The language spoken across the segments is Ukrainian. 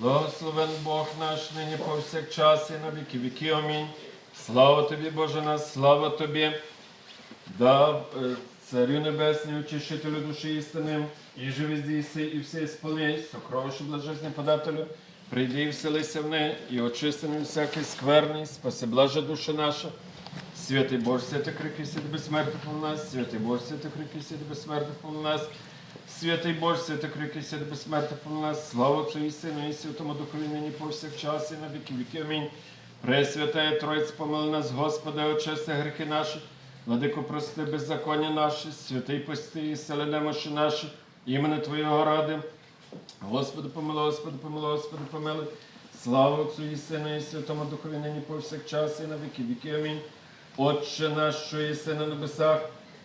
Благословен Бог наш нині повсякчас і на віки віки. Амінь. Слава тобі, Боже нас, слава тобі. Да, е, Царю Небесний, утішителю душі істини, і живи здійси, і все сполни, сокровище блажесне подателю, прийди і вселися в неї, і очисти від всякий скверний, спаси блаже душа наша. Святий Боже, святий крики, святий безсмертний пол нас, святий Боже, святий крики, святий безсмертний пол нас, святий Боже, святий крики, святий безсмертний пол нас, слава Отцю Сину, і Святому Духові, нині повсякчас, і на віки віки. Амінь. Пресвятая Тройця, помили нас, Господи, очисти гріхи наші, Владико, прости беззаконня наші, святий пости і сели немощі наші, імени Твоєго ради. Господи, помилуй, Господи, помилуй, Господи, помилуй. Слава Отцю Сину, і Святому Духові, нині повсякчас, і на віки віки. Амінь. Отче наш, що єси на небесах,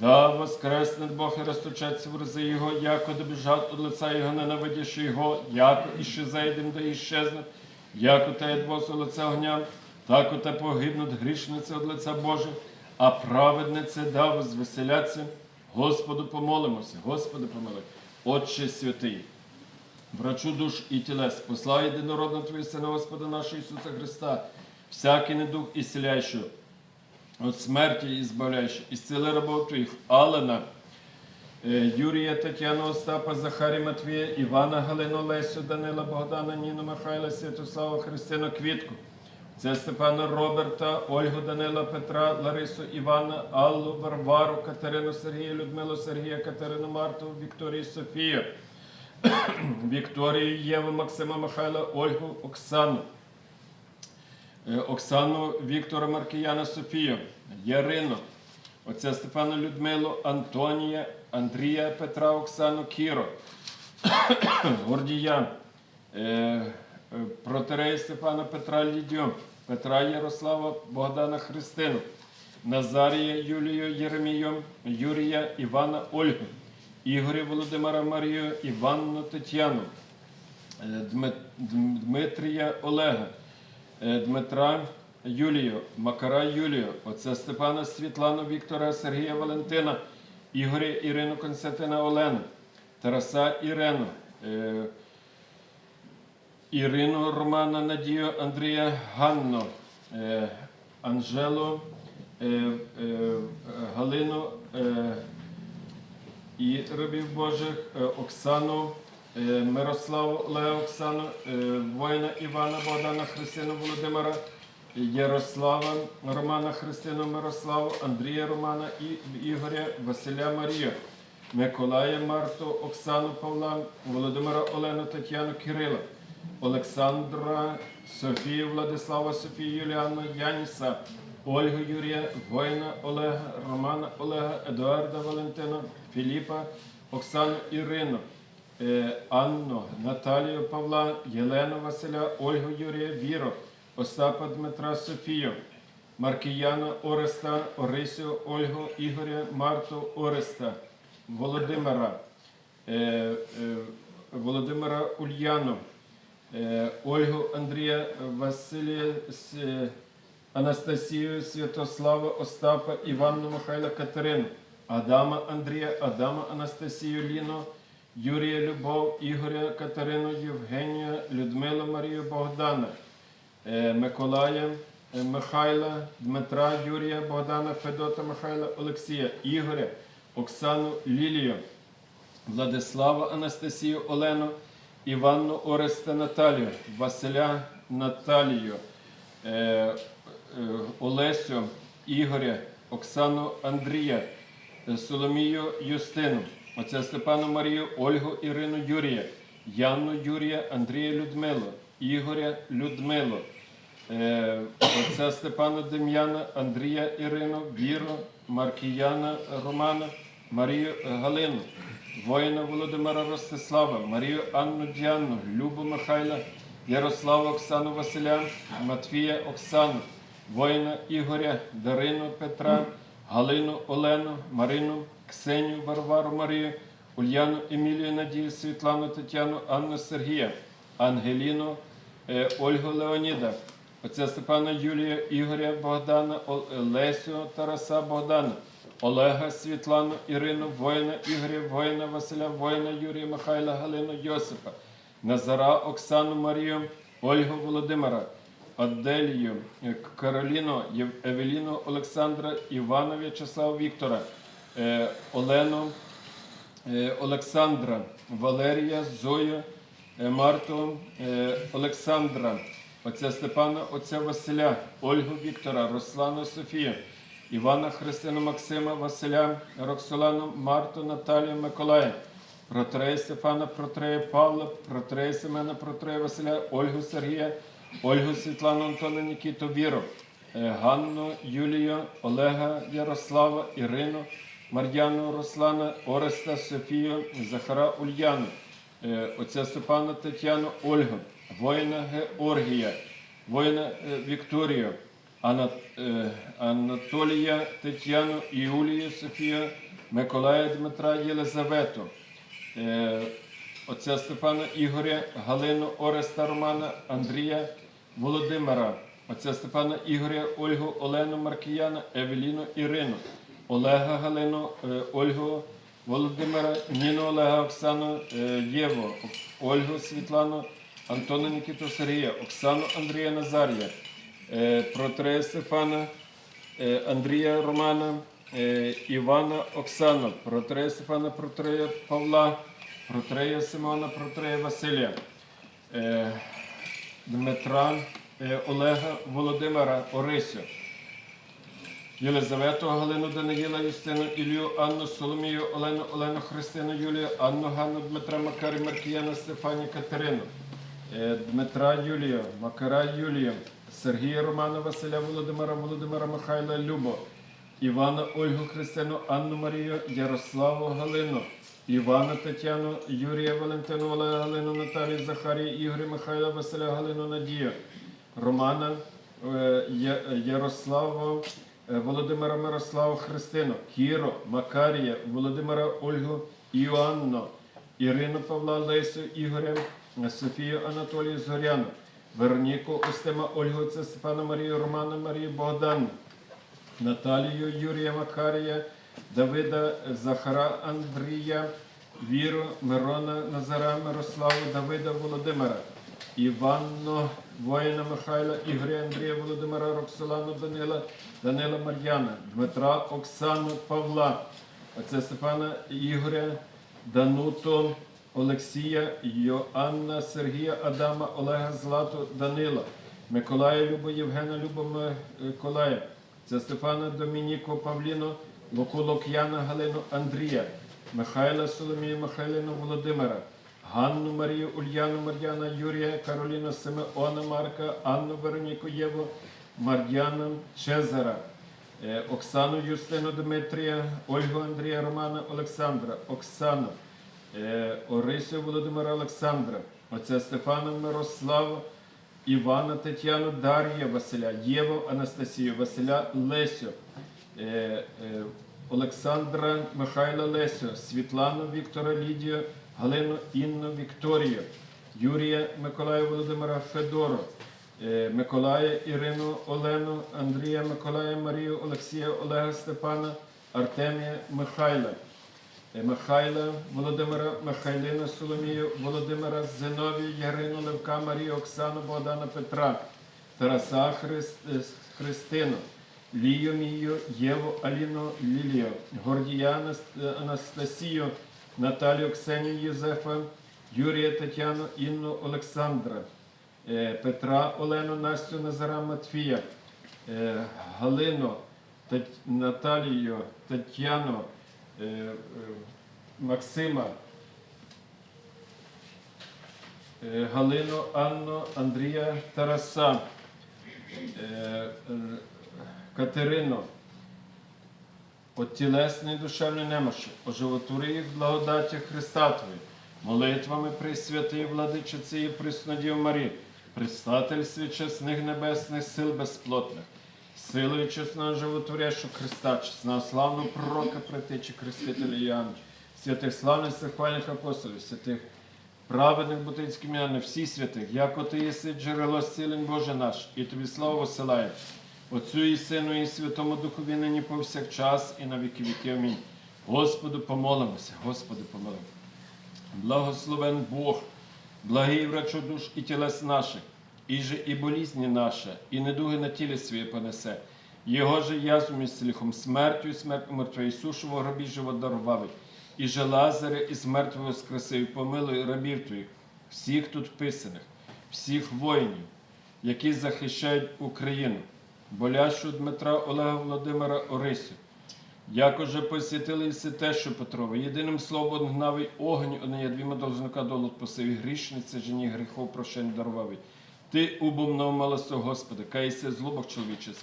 Да воскресне Бог і розточаться в рази Його, яко добіжать от лица Його, ненавидящи Його, яко іще зайдем, да іщезне, яко те двоса лиця огня, так оте погибнуть грішниці от лиця Боже, а праведниці да возвеселяться. Господу помолимося, Господи помилуй, Отче святий. Врачу душ і тілес, посла єдинородного Твого Сина Господа нашого Ісуса Христа, всякий недух ісціляючий, от смерті ізбавляючий, ісцели рабов Твоїх, Алена, е, Юрія, Тетяну, Остапа, Захарі, Матвія, Івана, Галину, Лесю, Данила, Богдана, Ніну, Михайла, Святослава, Христину, Квітку, це Степана Роберта, Ольгу Данила, Петра, Ларису, Івана, Аллу, Варвару, Катерину, Сергія, Людмилу, Сергія, Катерину, Марту, Вікторію, Софію. Вікторію, Єву, Максима Михайла, Ольгу, Оксану, Оксану Віктора Маркіяна Софію, Ярину, отця Степана Людмилу, Антонія, Андрія Петра, Оксану Кіро, Гордія, е, е, Протерея Степана Петра Лідю, Петра Ярослава, Богдана Христину, Назарія Юлію Єремію, Юрія Івана Ольгу, Ігоря Володимира Марію, Іванну Тетяну, е, Дмит- Дм- Дмитрія Олега, е, Дмитра Юлію, Макара Юлію, отця Степана Світлану Віктора, Сергія Валентина, Ігоря Ірину Константина Олену, Тараса Ірену, е, Ірину Романа Надію Андрія Ганну, е, Анжелу е, е, Галину е, і рабів Божих е, Оксану, е, Мирославу Олега Оксану, е, воїна Івана Богдана Христину Володимира, Ярослава Романа Христину Мирославу, Андрія Романа і Ігоря Василя Марію, Миколая Марту, Оксану Павла, Володимира Олену Тетяну Кирила, Олександра Софію Владислава Софію Юліану Яніса, Ольгу Юрія, воїна Олега, Романа Олега, Едуарда Валентина, Філіпа, Оксану Ірину, е, Анну, Наталію Павла, Єлену Василя, Ольгу Юрія, Віру, Остапа Дмитра Софію, Маркіяна Ореста, Орисю, Ольгу, Ігоря, Марту Ореста, Володимира, е, е, Володимира Ульяну, е, Ольгу Андрія Василія Анастасію, Святослава, Остапа, Іванну Михайла Катерину, Адама Андрія, Адама Анастасію Ліну, Юрія Любов, Ігоря Катерину, Євгенія, Людмилу Марію Богдана, е, Миколая е, Михайла, Дмитра Юрія Богдана, Федота Михайла, Олексія, Ігоря, Оксану Лілію, Владислава Анастасію Олену, Іванну Ореста Наталію, Василя Наталію, е, Олесю Ігоря, Оксану Андрія, Соломію Юстину, отця Степану Марію, Ольгу Ірину Юрія, Яну Юрія, Андрія Людмилу, Ігоря Людмилу, е, отця Степана Дем'яна, Андрія Ірину, Віру, Маркіяна Романа, Марію Галину, воїна Володимира Ростислава, Марію Анну Діану, Любу Михайла, Ярослава Оксану Василя, Матвія Оксану, воїна Ігоря, Дарину Петра, Галину Олену, Марину, Ксенію Варвару Марію, Ульяну Емілію Надію, Світлану Тетяну, Анну Сергія, Ангеліну, е, Ольгу Леоніда, отця Степана Юлія, Ігоря Богдана, О- Лесю Тараса Богдана, Олега Світлану, Ірину, воїна Ігоря, воїна Василя, воїна Юрія Михайла, Галину Йосипа, Назара Оксану Марію, Ольгу Володимира, Аделію, е, Кароліну, Евеліну Олександра, Івана В'ячеслава Віктора, е, Олену е, Олександра, Валерія, Зою, е, Марту, е, Олександра, отця Степана, отця Василя, Ольгу Віктора, Руслану Софію, Івана Христину Максима, Василя, Роксолану, Марту, Наталію, Миколая, Протрея Стефана, Протрея Павла, Протрея Семена, Протрея Василя, Ольгу Сергія, Ольгу Світлану Антона Нікіту Віру, е, Ганну Юлію, Олега Ярослава, Ірину, Мар'яну Руслана, Ореста Софію, Захара Ульяну, е, отця Степана Тетяну Ольгу, воїна Георгія, воїна е, Вікторію, е, Анатолія Тетяну, Юлію Софію, Миколая Дмитра Єлизавету, отця Степана Ігоря, Галину Ореста Романа, Андрія Володимира, отця Степана Ігоря, Ольгу Олену Маркіяна, Евеліну Ірину, Олега Галину, е, Ольгу Володимира, Ніну Олега Оксану е, Єву, Ольгу Світлану, Антона Нікіту Сергія, Оксану Андрія Назарія, е, Протрея Стефана, Андрія Романа, Івана Оксану, Протрея Стефана, Протрея Павла, Протрея Симона, Протрея Василія, е, Дмитра, Олега Володимира Орисю. Єлизавету, Галину Даниїла, Юстину, Ілію, Анну, Соломію, Олену, Олену, Христину, Юлію, Анну, Ганну, Дмитра, Макарі, Маркіяна, Стефані, Катерину, е, Дмитра Юлію, Макара Юлію, Сергія Романа, Василя Володимира, Володимира Михайла, Любо, Івана, Ольгу, Христину, Анну Марію, Ярославу, Галину, Івана Тетяну, Юрія Валентину, Олега Галину, Наталію, Захарія, Ігоря, Михайла, Василя, Галину, Надію, Романа, е, Я- Ярославу, е, Володимира Мирославу Христину, Кіро, Макарія, Володимира Ольгу, Іоанну, Ірину Павла Лесю, Ігоря, е, Софію Анатолію Зоряну, Вероніку Устима Ольгу, це Марію, Романа Марію Богдану, Наталію Юрія Макарія, Давида Захара Андрія, Віру Мирона Назара Мирославу, Давида Володимира, Іванну воїна Михайла, Ігоря Андрія Володимира, Роксолану Данила, Данила Мар'яна, Дмитра Оксану Павла, отця Степана Ігоря, Дануту, Олексія, Йоанна, Сергія, Адама, Олега Злату, Данила, Миколая Любо, Євгена Любо Миколая, це Стефана Домініко Павліно, Луку Лук'яна Галину Андрія, Михайла Соломію Михайлину Володимира, Ганну Марію Ульяну Мар'яна Юрія, Кароліну Симеона Марка, Анну Вероніку Єву, Мар'яна Чезара, е, Оксану Юстину Дмитрія, Ольгу Андрія Романа Олександра, Оксану, е, Орисю Володимира Олександра, отця Стефана Мирославу, Івана Тетяну, Дар'я Василя, Єву Анастасію, Василя Лесю, е, Олександра Михайла Лесю, Світлану Віктора Лідію, Галину Інну Вікторію, Юрія Миколая Володимира Федору, е, Миколая Ірину Олену, Андрія Миколая Марію, Олексія Олега Степана, Артемія Михайла. Е, Михайла, Володимира Михайлина, Соломію, Володимира Зиновію, Ярину, Левка, Марію, Оксану, Богдана Петра, Тараса Христ, е, Христину, Лію Мію, Єву Аліну Лілію, Гордія Анастасію, Наталію Ксенію Єзефа, Юрія Тетяну, Інну Олександра, е, Петра Олену, Настю Назара Матфія, е, Галину, Наталію, Тетяну, е, Максима, Галину, Анну, Андрія, Тараса, Катерину, от тілесної і душевної немощі, оживотвори їх в благодаті Христа Твої, молитвами Пресвятої Владичиці і Преснодів Марії, Предстатель свічесних небесних сил безплотних, силою чесного животворящого Христа, чесного славного пророка, притечі Хрестителя Іоанна, святих славних хвальних апостолів, святих праведних бутинських м'ян, всі святих, яко ти єси джерело зцілень Боже наш, і тобі славу посилає. Отцю і Сину, і Святому Духові нині повсякчас, і на віки віки. Амінь. Господу помолимося, Господи помолимо. Благословен Бог, благий врачо душ і тілес наших, і же і болізні наші, і недуги на тілі своє понесе. Його же язвом і сліхом, смертю і смертю мертвої сушу в гробі живот. І же Лазаря із мертвого воскресив, помилуй рабів твоїх, всіх тут вписаних, всіх воїнів, які захищають Україну, болящу Дмитра Олега Володимира Орисю, Якоже посвятили все те, що Петрова, єдиним словом гнавий огонь, одне двіма должника долу посиві грішниці, жені гріхов прощень дарувавий. Ти убом милостив Господи, кайся злобок чоловічих,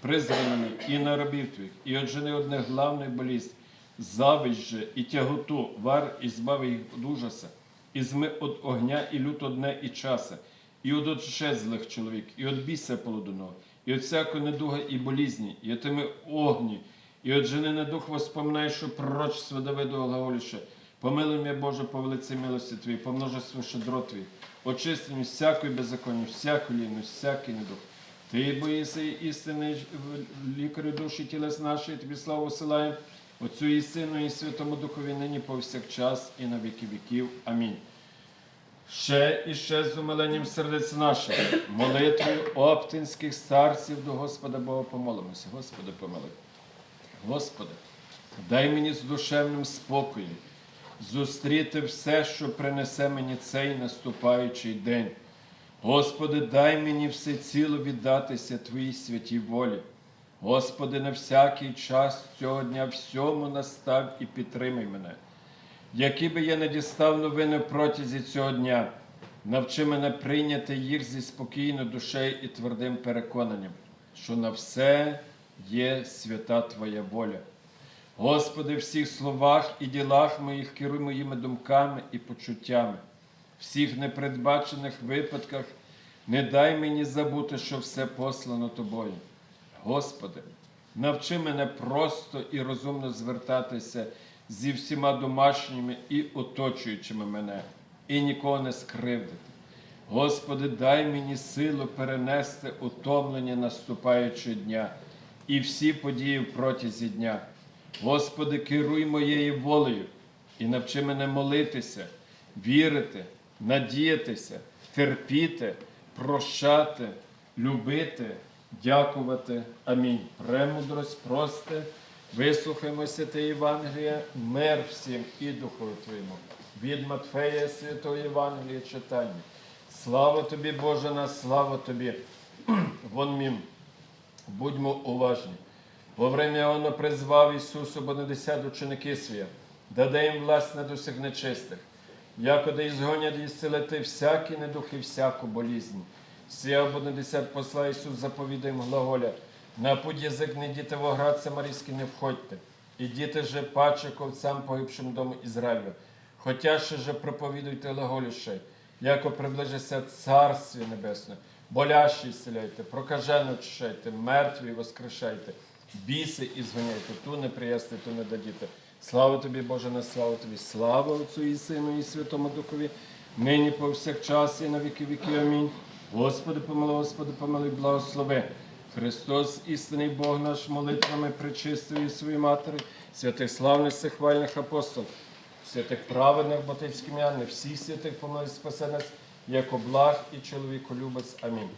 призраний і на рабів твоїх, і отжени одне главне болість, зависть же і тяготу, вар, і збави їх від ужаса, і зми від огня і лют одне і часа, і оче злих чоловік, і от біса полудоного, і от всякої недуга і болізні, і отими огні, і от жени не дух воспоминай, що пророчество Давиду глаголіше. Помилуй мене, Боже, по велиці милості Твої, по множеству щедро Твої, очисти всякої беззаконня, всяку лінність, всякий недух. Ти боїся істини лікарю душі тілес нашої, тобі славу посилаємо, Отцю і Сину, і Святому Духові нині повсякчас і на віки віків. Амінь. Ще і ще з умиленням сердець наших, молитвою оптинських старців до Господа Бога помолимося. Господи, помилуй. Господи, дай мені з душевним спокоєм зустріти все, що принесе мені цей наступаючий день. Господи, дай мені все ціло віддатися Твоїй святій волі. Господи, на всякий час цього дня всьому настав і підтримай мене. Які би я не дістав новини протязі цього дня, навчи мене прийняти їх зі спокійною душею і твердим переконанням, що на все є свята Твоя воля. Господи, в всіх словах і ділах моїх керуй моїми думками і почуттями, всіх непередбачених випадках не дай мені забути, що все послано Тобою. Господи, навчи мене просто і розумно звертатися зі всіма домашніми і оточуючими мене, і нікого не скривдити. Господи, дай мені силу перенести утомлення наступаючого дня і всі події в протязі дня. Господи, керуй моєю волею і навчи мене молитися, вірити, надіятися, терпіти, прощати, любити, дякувати. Амінь. Премудрость, просте, вислухаймося те Євангелія, мир всім і Духу Твоєму. Від Матфея Святого Євангелія читання. Слава тобі, Боже, на слава тобі. Вон мім. Будьмо уважні. Во время Оно призвав Ісусу Бонадесят ученики свої, даде їм власть над усіх нечистих, якоди ізгонять і зцелити всякі недухи, всяку болізнь. Сія Бонадесят посла Ісус заповідає їм глаголя, на путь язик не діти в оград Самарійський не входьте, і діти же паче ковцям погибшим дому Ізраїлю. Хотя ще же проповідуйте глаголіше, яко приближиться Царстві Небесне, болящі ісцеляйте, прокажене очищайте, мертві воскрешайте, біси і зганяйте, ту не приясти, ту не дадіте. Слава тобі, Боже, на славу тобі, слава Отцю і Сину, і Святому Духові, нині повсякчас і на віки віки. Амінь. Господи, помилуй, Господи, помилуй, благослови. Христос, істинний Бог наш, молитвами причистої своїй матері, святих славних всехвальних апостолів, святих праведних ботицьких м'ян, всіх святих помилуй спасе нас, як облаг і чоловіколюбець. Амінь.